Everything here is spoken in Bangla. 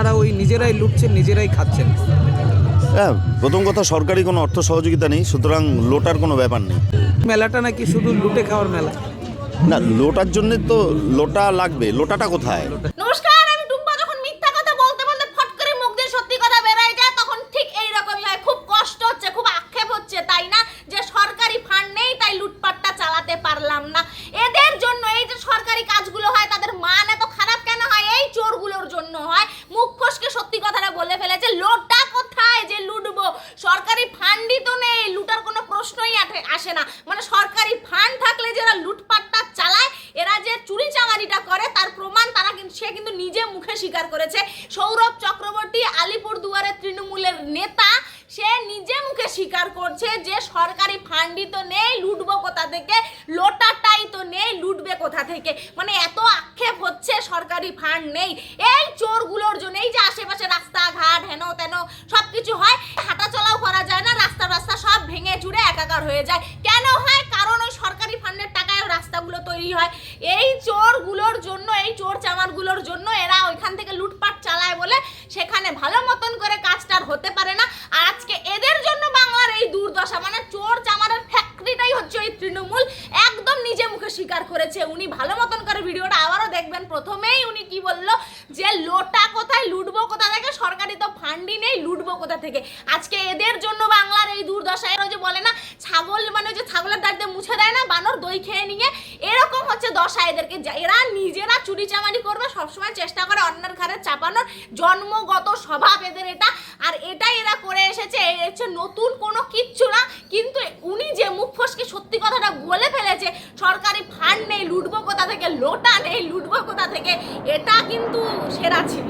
আপনারা ওই নিজেরাই লুটছেন নিজেরাই খাচ্ছেন। হ্যাঁ প্রথম কথা সরকারি কোনো অর্থ সহযোগিতা নেই সুতরাং লোটার কোনো ব্যাপার নেই। মেলাটা নাকি শুধু লুটে খাওয়ার মেলা? না লোটার জন্য তো লোটা লাগবে। লোটাটা কোথায়? নমস্কার আমি টুম্পা। যখন মিথ্যা কথা বলতে বলতে ফট করে মুখ দিয়ে সত্যি কথা বেরায় যায় তখন ঠিক এই রকমই হয়। খুব কষ্ট হচ্ছে খুব আক্ষেপ হচ্ছে তাই না? যে সরকারি ফান্ড নেই তাই লুটপাটটা চালাতে পারলাম না এদের জন্য এই যে সরকারি কাজগুলো হয় তাদের মান এত খারাপ কেন হয় এই চোরগুলোর জন্য হয় মুখ ফসকে সত্যি কথাটা বলে ফেলেছে লোটা কোথায় যে লুটবো সরকারি ফান্ডই তো নেই, লুটার কোনো প্রশ্নই আসে না। মানে সরকারি ফান্ড থাকলে যারা লুটপাটটা চালায়, এরা যে চুরি চামারিটা করে, তার প্রমাণ তারা কিন্তু সে কিন্তু নিজে মুখে স্বীকার করেছে। সৌরভ চক্রবর্তী, আলিপুর দুয়ারের তৃণমূলের নেতা, সে নিজে মুখে স্বীকার করছে যে সরকারি ফান্ডই তো নেই, লুটবো কোথা থেকে? লোটাটাই তো নেই, লুটবে কোথা থেকে? মানে এত আক্ষেপ হচ্ছে সরকারি ফান্ড নেই। এই চোরগুলোর জন্য এই যে আশেপাশে একাকার হয়ে যায়। কেন হয়? কারণ ওই সরকারি ফান্ডের টাকায় রাস্তাগুলো তৈরি হয়। এই চোরগুলোর জন্য, এই চোর চামারগুলোর জন্য এরা ওইখান থেকে লুটপাট চালায় বলে সেখানে ভালো মতন করে কাজটা হতে পারে না। আর আজকে এদের জন্য বাংলার এই দুর্দশা মানে চোর চামারের ফ্যাক্টরিটাই হচ্ছে ওই তৃণমূল, একদম নিজে মুখে স্বীকার করেছে। উনি ভালো মতন করে ভিডিওটা আবারও দেখবেন। প্রথমেই উনি কি বলল? যে লোটা কোথায়, লুটবো কোথা থেকে? সরকারি তো ফান্ডই নেই লুটবো কোথা থেকে? আজকে এদের জন্য বাংলার এই দুর্দশা এরা ওই যে বলে না ছাগল মানে ওই যে ছাগলের দাঁড়িয়ে মুছে দেয় না, বানর দই খেয়ে নিয়ে এরকম হচ্ছে দশা এদেরকে। এরা নিজেরা চুরি চামারি করবে, সবসময় চেষ্টা করে অন্যের ঘরে চাপানোর। জন্মগত স্বভাব এদের এটা। আর এটাই এরা করে এসেছে হচ্ছে নতুন কোনো কিচ্ছু না। কিন্তু উনি যে মুখ ফসকে সত্যি কথাটা বলে ফেলেছে, সরকারি ফান্ড নেই, লুটবো কোথা থেকে, লোটা নেই, লুটবো কোথা থেকে, এটা কিন্তু সেরা ছিল।